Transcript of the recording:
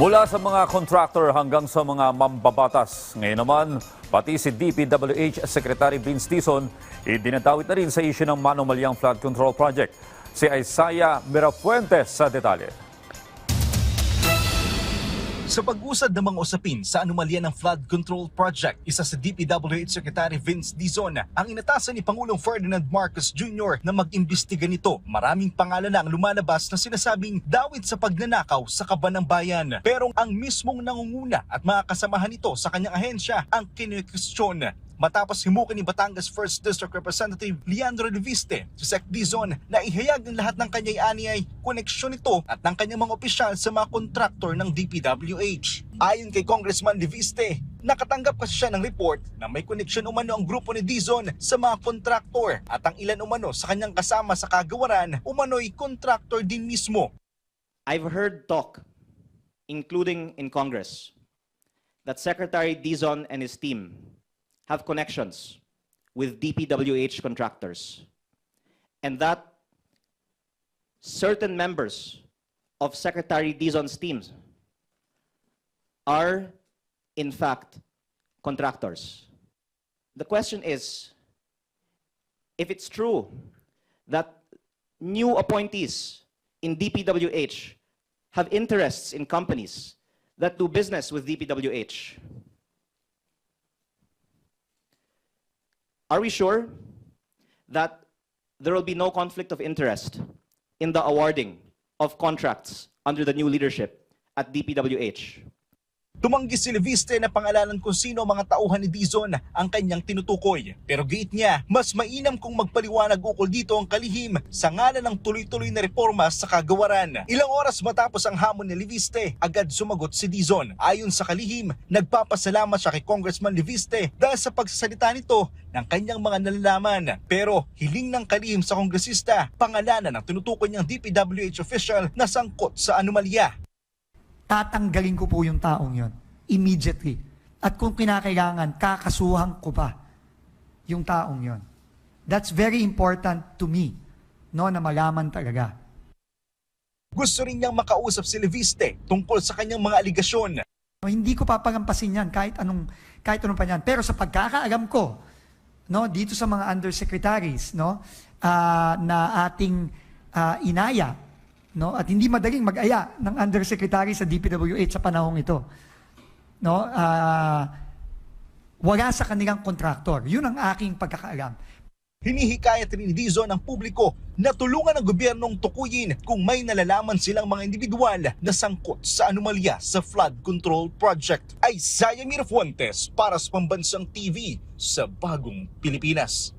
Mula sa mga contractor hanggang sa mga mambabatas. Ngayon naman, pati si DPWH Secretary Vince Dizon, idinatawit na rin sa issue ng Manomalyang Flood Control Project. Si Isaiah Mirafuentes sa detalye. Sa pag-usad ng mga usapin sa anomalya ng flood control project, isa sa DPWH Secretary Vince Dizon ang inatasan ni Pangulong Ferdinand Marcos Jr. na mag-imbestiga nito. Maraming pangalan ang lumalabas na sinasabing dawit sa pagnanakaw sa kaban ng bayan. Pero ang mismong nangunguna at mga kasamahan nito sa kanyang ahensya ang kinikwestiyon matapos himukin ni Batangas 1st District Representative Leandro Leviste si Sec Dizon na ihayag ng lahat ng kanyang aniyay koneksyon nito at ng kanyang mga opisyal sa mga kontraktor ng DPWH. Ayon kay Congressman Leviste, nakatanggap kasi siya ng report na may koneksyon umano ang grupo ni Dizon sa mga kontraktor at ang ilan umano sa kanyang kasama sa kagawaran umano'y kontraktor din mismo. I've heard talk, including in Congress, that Secretary Dizon and his team have connections with DPWH contractors, and that certain members of Secretary Dizon's teams are, in fact, contractors. The question is if it's true that new appointees in DPWH have interests in companies that do business with DPWH. Are we sure that there will be no conflict of interest in the awarding of contracts under the new leadership at DPWH? Tumanggi si Leviste na pangalanan kung sino ang mga tauhan ni Dizon ang kanyang tinutukoy. Pero giit niya, mas mainam kung magpaliwanag ukol dito ang kalihim sa ngalan ng tuloy-tuloy na reforma sa kagawaran. Ilang oras matapos ang hamon ni Leviste, agad sumagot si Dizon. Ayon sa kalihim, nagpapasalamat siya kay Congressman Leviste dahil sa pagsasalita nito ng kanyang mga nalalaman. Pero hiling ng kalihim sa kongresista, pangalanan ng tinutukoy niyang DPWH official na sangkot sa anomalya. Tatanggalin ko po yung taong yon immediately. At kung kinakailangan, kakasuhan ko pa yung taong yon. That's very important to me, no, na malaman talaga. Gusto rin niyang makausap si Leviste tungkol sa kanyang mga aligasyon. No, Hindi ko papagampasin yan kahit anong kahit anong pa yan. Pero sa pagkakaalam ko, no, dito sa mga undersecretaries, no, ah, na ating ah, inaya, no, at hindi madaling mag-aya ng undersecretary sa DPWH sa panahong ito. No, ah, wala sa kanilang kontraktor. Yun ang aking pagkakaalam. Hinihikayat rin ni Dizon ang publiko na tulungan ng gobyernong tukuyin kung may nalalaman silang mga individual na sangkot sa anomalya sa flood control project. Isaiah Mirafuentes para sa Pambansang TV sa Bagong Pilipinas.